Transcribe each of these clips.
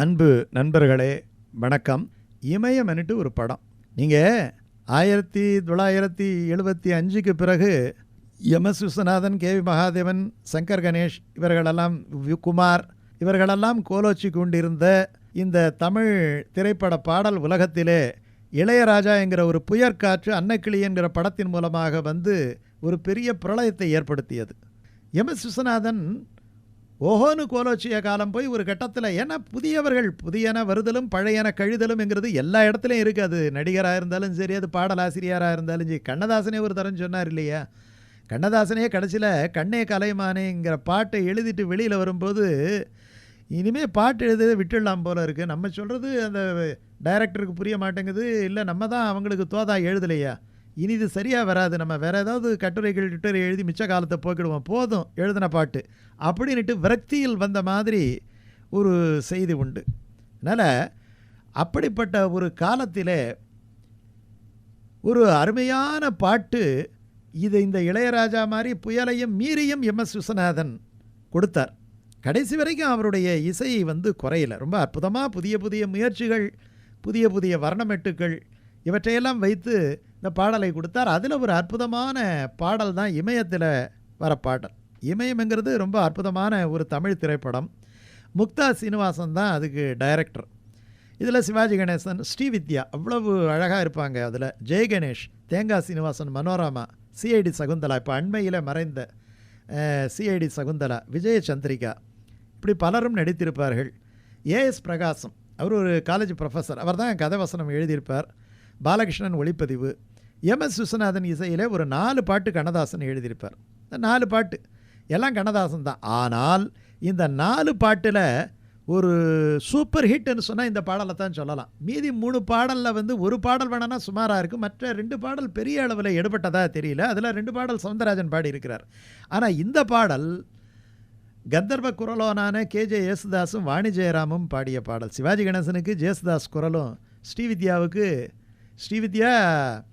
அன்பு நண்பர்களே வணக்கம். இமயம்னுட்டு ஒரு படம். நீங்கள் ஆயிரத்தி தொள்ளாயிரத்தி எழுபத்தி அஞ்சுக்கு பிறகு M S Viswanathan K V Mahadevan Shankar Ganesh இவர்களெல்லாம் குமார் இவர்களெல்லாம் கோலோச்சி கொண்டிருந்த இந்த தமிழ் திரைப்பட பாடல் உலகத்திலே இளையராஜா என்கிற ஒரு புயற்காற்று அன்னக்கிளி என்கிற படத்தின் மூலமாக வந்து ஒரு பெரிய பிரளயத்தை ஏற்படுத்தியது. எம் எஸ் விஸ்வநாதன் ஓஹோன்னு கோலோச்சிய காலம் போய் ஒரு கட்டத்தில் ஏன்னா புதியவர்கள் புதியன வருதலும் பழையன கழிதலும்ங்கிறது எல்லா இடத்துலையும் இருக்குது அது நடிகராக இருந்தாலும் சரி அது பாடலாசிரியராக இருந்தாலும் சரி. கண்ணதாசனே ஒரு தரம் சொன்னார் இல்லையா? கண்ணதாசனே கடைசியில் கண்ணே கலைமானேங்கிற பாட்டை எழுதிட்டு வெளியில் வரும்போது இனிமேல் பாட்டு எழுத விட்டுடலாம் போல இருக்குது நம்ம சொல்கிறது அந்த டைரக்டருக்கு புரிய மாட்டேங்குது. இல்லை நம்ம தான் அவங்களுக்கு தோதா எழுதலையா? இனி இது சரியாக வராது. நம்ம வேறு ஏதாவது கட்டுரைகள் ட்விட்டர் எழுதி மிச்ச காலத்தை போக்கிடுவோம். போதும் எழுதின பாட்டு. அப்படின்ட்டு விரக்தியில் வந்த மாதிரி ஒரு செய்தி உண்டு. அதனால் அப்படிப்பட்ட ஒரு காலத்திலே ஒரு அருமையான பாட்டு இது இந்த இளையராஜா மாதிரி புயலையும் மீறியும் எம். எஸ். விஸ்வநாதன் கொடுத்தார். கடைசி வரைக்கும் அவருடைய இசையை வந்து குறையல. ரொம்ப அற்புதமாக புதிய புதிய முயற்சிகள் புதிய புதிய வர்ணமெட்டுக்கள் இவற்றையெல்லாம் வைத்து இந்த பாடலை கொடுத்தார். அதில் ஒரு அற்புதமான பாடல் தான் இமயத்தில் வர பாடல். இமயம்ங்கிறது ரொம்ப அற்புதமான ஒரு தமிழ் திரைப்படம். முக்தா சீனிவாசன் தான் அதுக்கு டைரக்டர் இதில் சிவாஜி கணேசன் ஸ்ரீவித்யா அவ்வளவு அழகாக இருப்பாங்க அதில். ஜெய் கணேஷ் தேங்காய் சீனிவாசன் மனோரமா சிஐடி சகுந்தலா. இப்போ அண்மையில் மறைந்த சிஐடி சகுந்தலா விஜய சந்திரிகா இப்படி பலரும் நடித்திருப்பார்கள். ஏஎஸ் பிரகாசம் அவர் ஒரு காலேஜ் ப்ரொஃபஸர் அவர் தான் கதை வசனம் எழுதியிருப்பார். பாலகிருஷ்ணன் ஒளிப்பதிவு எம் எஸ் விஸ்வநாதன் இசையிலே ஒரு நாலு பாட்டு கண்ணதாசன் எழுதியிருப்பார். இந்த நாலு பாட்டு எல்லாம் கண்ணதாசன் தான். ஆனால் இந்த நாலு பாட்டில் ஒரு சூப்பர் ஹிட்னு சொன்னால் இந்த பாடலை தான் சொல்லலாம். மீதி மூணு பாடலில் வந்து ஒரு பாடல் வேணால் சுமாராக இருக்குது மற்ற ரெண்டு பாடல் பெரிய அளவில் எடுபட்டதா தெரியல. அதில் ரெண்டு பாடல் சவுந்தரராஜன் பாடியிருக்கிறார். ஆனால் இந்த பாடல் கந்தர்வ குரலோனான கேஜே யேசுதாஸும் வாணி ஜெயராமும் பாடிய பாடல். சிவாஜி கணேசனுக்கு ஜேசுதாஸ் குரலும் ஸ்ரீவித்யாவுக்கு ஸ்ரீவித்யா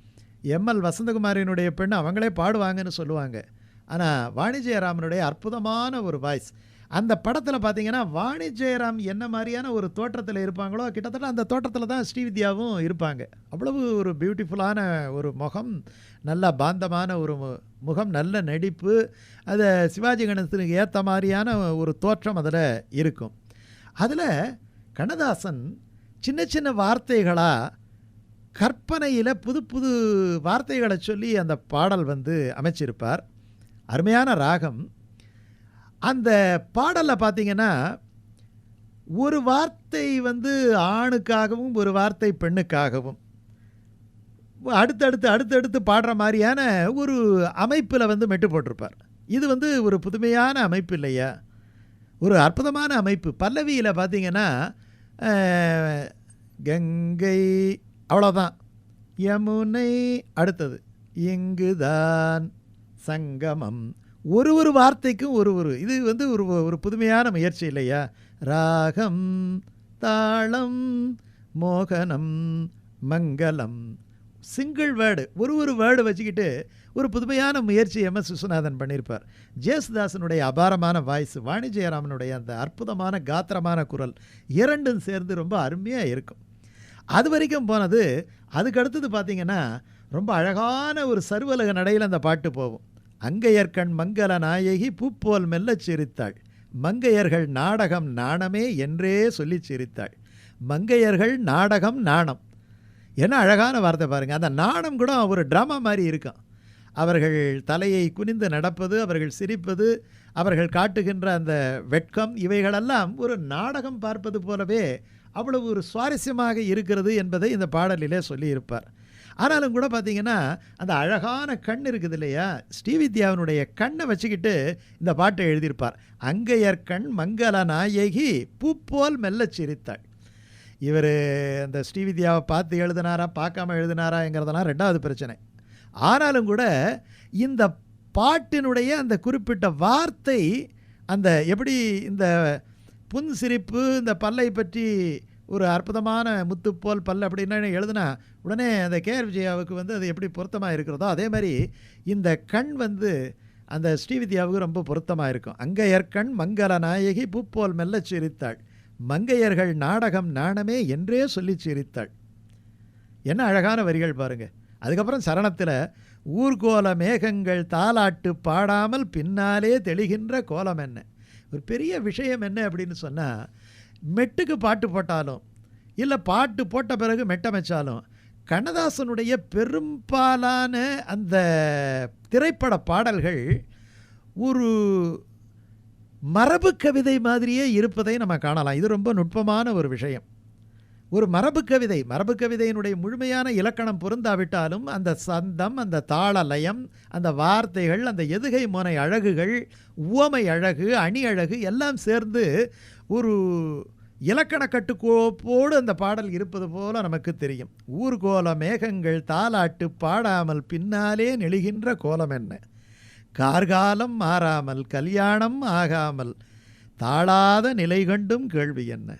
எம்எல் வசந்தகுமாரினுடைய பெண் அவங்களே பாடுவாங்கன்னு சொல்லுவாங்க. ஆனால் வாணிஜெயராமனுடைய அற்புதமான ஒரு வாய்ஸ் அந்த படத்தில் பார்த்தீங்கன்னா வாணிஜெயராம் என்ன மாதிரியான ஒரு தோற்றத்தில் இருப்பாங்களோ கிட்டத்தட்ட அந்த தோற்றத்தில் தான் ஸ்ரீவித்யாவும் இருப்பாங்க. அவ்வளவு ஒரு பியூட்டிஃபுல்லான ஒரு முகம் நல்ல பாந்தமான ஒரு மு- முகம் நல்ல நடிப்பு. அதை சிவாஜி கணேசனுக்கு ஏற்ற மாதிரியான ஒரு தோற்றம் அதில் இருக்கும். அதில் கண்ணதாசன் சின்ன சின்ன வார்த்தைகளாக கற்பனையில் புது புது வார்த்தைகளை சொல்லி அந்த பாடல் வந்து அமைச்சிருப்பார். அருமையான ராகம். அந்த பாடலில் பார்த்தீங்கன்னா ஒரு வார்த்தை வந்து ஆணுக்காகவும் ஒரு வார்த்தை பெண்ணுக்காகவும் அடுத்தடுத்து அடுத்தடுத்து பாடுற மாதிரியான ஒரு அமைப்பில் வந்து மெட்டு போட்டிருப்பார். இது வந்து ஒரு புதுமையான அமைப்பு இல்லையா? ஒரு அற்புதமான அமைப்பு. பல்லவியில் பார்த்தீங்கன்னா கங்கை அவ்வளோதான் யமுனை அடுத்தது. இங்குதான் சங்கமம். ஒரு ஒரு வார்த்தைக்கும் ஒரு ஒரு இது வந்து ஒரு ஒரு புதுமையான முயற்சி இல்லையா? ராகம் தாளம் மோகனம் மங்களம். சிங்கிள் வேர்டு ஒரு ஒரு வேர்டு வச்சுக்கிட்டு ஒரு புதுமையான முயற்சி எம். எஸ். விஸ்வநாதன் பண்ணியிருப்பார். ஜேசுதாசனுடைய அபாரமான வாய்ஸ் வாணிஜெயராமனுடைய அந்த அற்புதமான காத்திரமான குரல் இரண்டும் சேர்ந்து ரொம்ப அருமையாக இருக்கும். அது வரைக்கும் போனது அதுக்கு அடுத்தது பார்த்திங்கன்னா ரொம்ப அழகான ஒரு சர்வலக நடையில் அந்த பாட்டு போகும். அங்கையர்கண் மங்கள நாயகி பூப்போல் மெல்லச் சிரித்தாள். மங்கையர்கள் நாடகம் நாணமே என்றே சொல்லி சிரித்தாள். மங்கையர்கள் நாடகம் நாணம். என்ன அழகான வார்த்தை பாருங்கள் அந்த நாணம் கூட ஒரு ட்ராமா மாதிரி இருக்கும். அவர்கள் தலையை குனிந்து நடப்பது அவர்கள் சிரிப்பது அவர்கள் காட்டுகின்ற அந்த வெட்கம் இவைகளெல்லாம் ஒரு நாடகம் பார்ப்பது போலவே அவ்வளவு ஒரு சுவாரஸ்யமாக இருக்கிறது என்பதை இந்த பாடலிலே சொல்லியிருப்பார். ஆனாலும் கூட பார்த்தீங்கன்னா அந்த அழகான கண் இருக்குது இல்லையா? ஸ்ரீவித்யாவினுடைய கண்ணை வச்சுக்கிட்டு இந்த பாட்டை எழுதியிருப்பார். அங்கையர் கண் மங்கள நாயகி பூப்போல் மெல்லச் சிரித்தாள். இவர் அந்த ஸ்ரீவித்யாவை பார்த்து எழுதினாரா பார்க்காம எழுதினாராங்கிறதெல்லாம் ரெண்டாவது பிரச்சனை. ஆனாலும் கூட இந்த பாட்டினுடைய அந்த குறிப்பிட்ட வார்த்தை அந்த எப்படி இந்த புன் சிரிப்பு இந்த பல்லை பற்றி ஒரு அற்புதமான முத்துப்போல் பல் அப்படின்னு எழுதுனா உடனே அந்த கேஆர் விஜயாவுக்கு வந்து அது எப்படி பொருத்தமாக இருக்கிறதோ அதே மாதிரி இந்த கண் வந்து அந்த ஸ்ரீவித்யாவுக்கு ரொம்ப பொருத்தமாக இருக்கும். அங்கையற்கண் மங்கள நாயகி பூப்போல் மெல்ல சிரித்தாள். மங்கையர்கள் நாடகம் நாணமே என்றே சொல்லி சிரித்தாள். என்ன அழகான வரிகள் பாருங்கள் அதுக்கப்புறம் சரணத்தில் ஊர்கோல மேகங்கள் தாலாட்டு பாடாமல் பின்னாலே தெளிகின்ற கோலம் என்ன? ஒரு பெரிய விஷயம் என்ன அப்படின்னு சொன்னால் மெட்டுக்கு பாட்டு போட்டாலும் இல்லை பாட்டு போட்ட பிறகு மெட்டமைச்சாலும் கண்ணதாசனுடைய பெரும்பாலான அந்த திரைப்பட பாடல்கள் ஒரு மரபு கவிதை மாதிரியே இருப்பதை நம்ம காணலாம். இது ரொம்ப நுட்பமான ஒரு விஷயம். ஒரு மரபு கவிதை மரபு கவிதையினுடைய முழுமையான இலக்கணம் பொருந்தாவிட்டாலும் அந்த சந்தம் அந்த தாள லயம் அந்த வார்த்தைகள் அந்த எதுகை முனை அழகுகள் உவமை அழகு அணி அழகு எல்லாம் சேர்ந்து ஒரு இலக்கண கட்டுக்கோப்போடு அந்த பாடல் இருப்பது போல நமக்கு தெரியும். ஊர்கோல மேகங்கள் தாலாட்டு பாடாமல் பின்னாலே நெழுகின்ற கோலம் என்ன? கார்காலம் மாறாமல் கல்யாணம் ஆகாமல் தாழாத நிலை கண்டும் கேள்வி என்ன?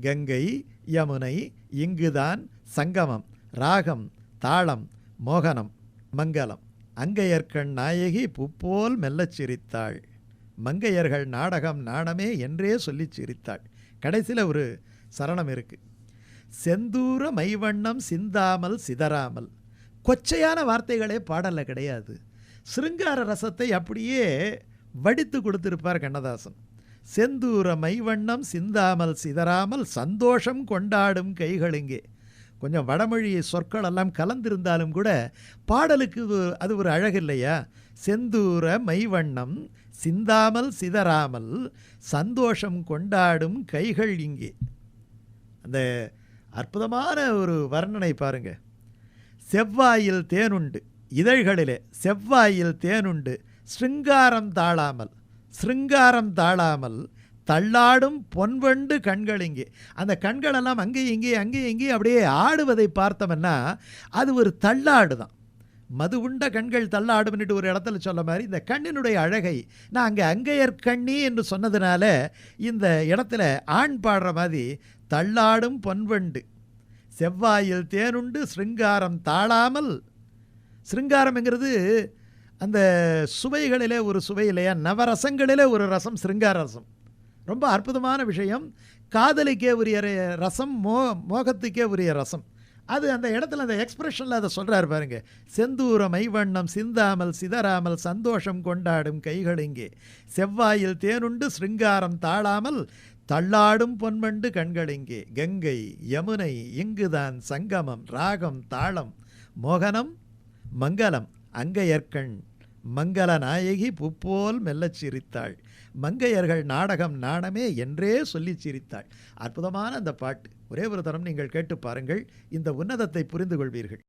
கங்கை யமுனை இங்குதான் சங்கமம் ராகம் தாளம் மோகனம் மங்களம். அங்கையர்கண் நாயகி புப்போல் மெல்லச் சிரித்தாள். மங்கையர்கள் நாடகம் நாணமே என்றே சொல்லிச் சிரித்தாள். கடைசியில் ஒரு சரணம் இருக்குது செந்தூர மைவண்ணம் சிந்தாமல் சிதறாமல். கொச்சையான வார்த்தைகளே பாடலில் கிடையாது. சிருங்கார ரசத்தை அப்படியே வடித்து கொடுத்துருப்பார் கண்ணதாசன். செந்தூர மைவண்ணம் சிந்தாமல் சிதறாமல் சந்தோஷம் கொண்டாடும் கைகள் இங்கே. கொஞ்சம் வடமொழி சொற்கள் எல்லாம் கலந்திருந்தாலும் கூட பாடலுக்கு அது ஒரு அழகு இல்லையா? செந்தூர மைவண்ணம் சிந்தாமல் சிதறாமல் சந்தோஷம் கொண்டாடும் கைகள் இங்கே. அந்த அற்புதமான ஒரு வர்ணனை பாருங்க. செவ்வாயில் தேனுண்டு இதழ்களிலே செவ்வாயில் தேனுண்டு ஸ்ருங்காரம் தாழாமல். சிருங்காரம் தாழாமல் தள்ளாடும் பொன்வண்டு கண்கள் இங்கே. அந்த கண்களெல்லாம் அங்கேயும் இங்கே அங்கேயும் இங்கே அப்படியே ஆடுவதை பார்த்தோம்னா அது ஒரு தள்ளாடு தான் மது உண்ட கண்கள் தள்ளாடும்னுட்டு ஒரு இடத்துல சொல்ல மாதிரி இந்த கண்ணினுடைய அழகை நான் அங்கே அங்கையர் கண்ணி என்று சொன்னதுனால இந்த இடத்துல ஆண் பாடுற மாதிரி தள்ளாடும் பொன்வண்டு. செவ்வாயில் தேனுண்டு ஸ்ருங்காரம் தாழாமல். ஸ்ருங்காரம்ங்கிறது அந்த சுவைகளிலே ஒரு சுவை இல்லையா? நவரசங்களிலே ஒரு ரசம் சிருங்கார ரசம் ரொம்ப அற்புதமான விஷயம். காதலிக்கே உரிய ர- ரசம் மோ மோகத்துக்கே உரிய ரசம். அது அந்த இடத்துல அந்த எக்ஸ்பிரஷனில் அதை சொல்கிறார் பாருங்க. செந்தூர மைவண்ணம் சிந்தாமல் சிதறாமல் சந்தோஷம் கொண்டாடும் கைகள் இங்கே. செவ்வாயில் தேனுண்டு சிருங்காரம் தாழாமல் தள்ளாடும் பொன்மண்டு கண்கள் இங்கே. கங்கை யமுனை இங்குதான் சங்கமம் ராகம் தாளம் மோகனம் மங்களம். அங்கையர்கண் மங்கள நாயகி புப்போல் மெல்லச் சிரித்தாள். மங்கையர்கள் நாடகம் நாணமே என்றே சொல்லிச் சிரித்தாள். அற்புதமான அந்த பாட்டு. ஒரே ஒரு தரம் நீங்கள் கேட்டு பாருங்கள். இந்த உன்னதத்தை புரிந்து கொள்வீர்கள்